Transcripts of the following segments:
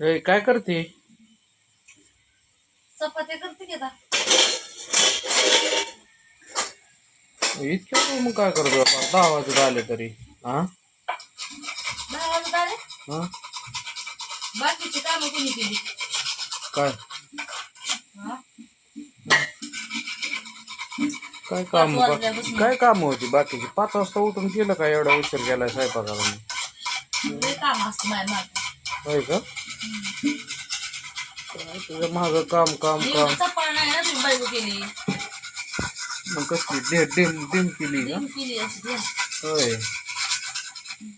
ए, काय करते? चपात्या करते की आता. इतक्या मग काय करतो आपण दहा वाजत आले तरी. हा दहा वाजत आले? हा बाकीची कामं कोणी केली? काय? हा? काय काम पाच वाजल्यापासून. काय काम होती बाकीची? पाच वाजता उठून केलं काय एवढा उशीर केलाय स्वयंपाकाला? लय काम असतं माझ्या मागं. होय का? काय तुझं माग काम काम काम. एवढं चपाळ नाही ना तुम्ही बायको केली. मग कसली? डे डिम डिम केली का? देव केली अशी. होय.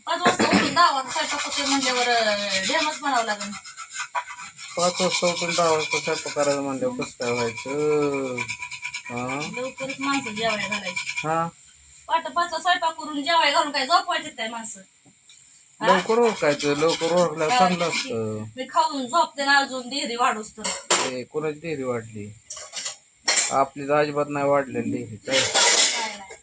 पाच वाजता उठून दहा वाजता स्वयंपाक होते म्हणल्यावर डेमच बनावं लागेल. पाच वाजता उठून दहा वाजता स्वयंपाक करायचं म्हणल्यावर कसं काय व्हायचं? हा? लवकरच माणसं जेवायला घालायची. हा? पाठ पाचला स्वयंपाक करून जेवाय घालून काय झोपवायचे काय माणसं? लवकर ओळखायचं लवकर ओळखल्यावर चांगलं असतं. मी खाऊन झोपते ना अजून देहरी वाढूस तर. ए, कोणाची डेअरी वाढली? आपली तर अजिबात नाही वाढलेली. डेअरी काय? काय नाही.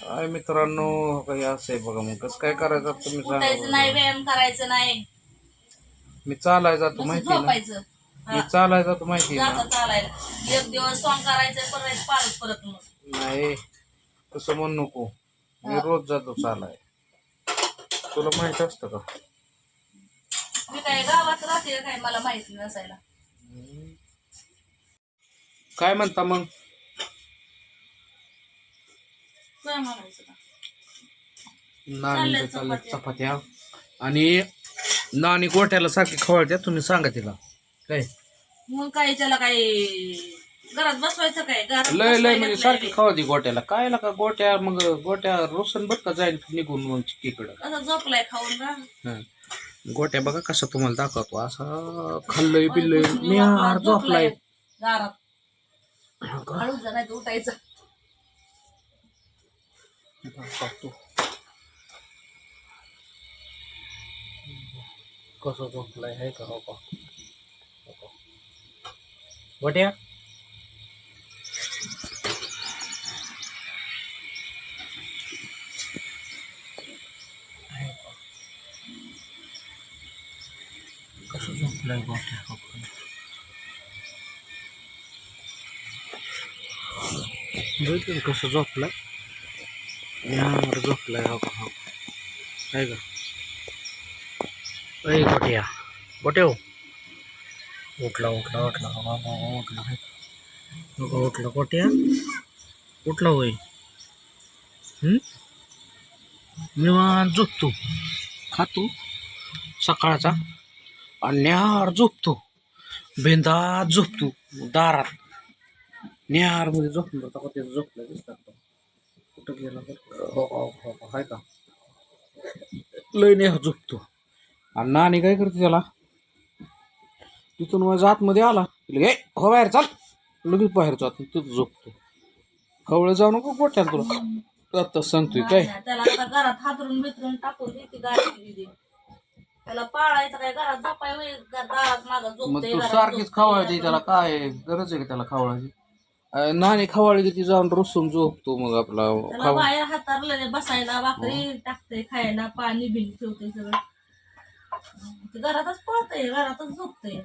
काय मित्रांनो हो काही असं आहे बघा मग. कसं काय करायचं तुम्ही उठायचं सांगा नाही. व्यायाम करायचं नाही. मी चालाय जातो नुसतं माहिती ना? झोपायचं? मी चालाय जातो माहिती ना? जाता चालायला. एक दिवस सॉंग करायचं परत परत मग. नाही तसं म्हणू नको. मी रोज जातो चालाय. तुला माहीत असतं का? मी काय गावात राहते का काय मला माहिती नसायला काय म्हणता मग? काय म्हणायचं का? नानी चालल्या चालल्या चपात्या. चपात्या. आणि नानी गोठ्याला सारखी खवळत्या तुम्ही सांगा तिला. काय? मग काय त्याला काय घरात बसवायचं काय? घरात लय लय म्हणजे सारखी बे. खवळती गोट्याला. काय का गोट्या? मग गोट्या रोशन बघ का जाईल निघून मग चिकीकडं कसं झोपलाय खाऊन हं. गोट्या बघा कसं तुम्हाला दाखवतो. असं खाल्लंय बिल्लय मी हार झोपलाय. का? उठायचं. दाखवतो. कसं झोपलाय हे का हो का? हो का? गोट्या? कसं झोपलाय गोट्या हो का? बघितलं ना कसं झोपलाय? यार झोपलाय हो का हो? आहे का? अय गोट्या. गोट्या हो. उठला उठला उठला. हो, हो, हो उठला हाय. हो का, उठला गोट्या. उठला होय. हम्म? निवांत झोपतो खातो सकाळचा. न्यार झोपतो. बिंदात झोपतो. दारात. न्यारमध्ये मध्ये होता का त्याचं झोपलं दिसतात कुठं गेला तर. हो, हो, हो, हो का? लय नेह झोपतो. आणि नाणी काय करते त्याला? तिथून माझ्या आतमध्ये आला. ए हो बाहेर चाल. लगेच बाहेर जात. तिथं झोपतो. खवळ जाऊ नको गोट्याला तुला. आता सांगतोय काय? त्याला पाळायचं काय? घरात झोपाय होय, घ- दारात माझा मग झोपतोय तू घरात सारखीच झोपतोय, खवळते त्याला काय आहे? गरज आहे का त्याला खवळायची? नानी खवळली की ती जाऊन रुसून झोपतो मग आपला त्याला खाऊ बाहेर हातारलेले बसायला भाकरी टाकते खायला पाणी बिल ठेवते सगळं. ते घरातच पळतय घरातच झोपतय.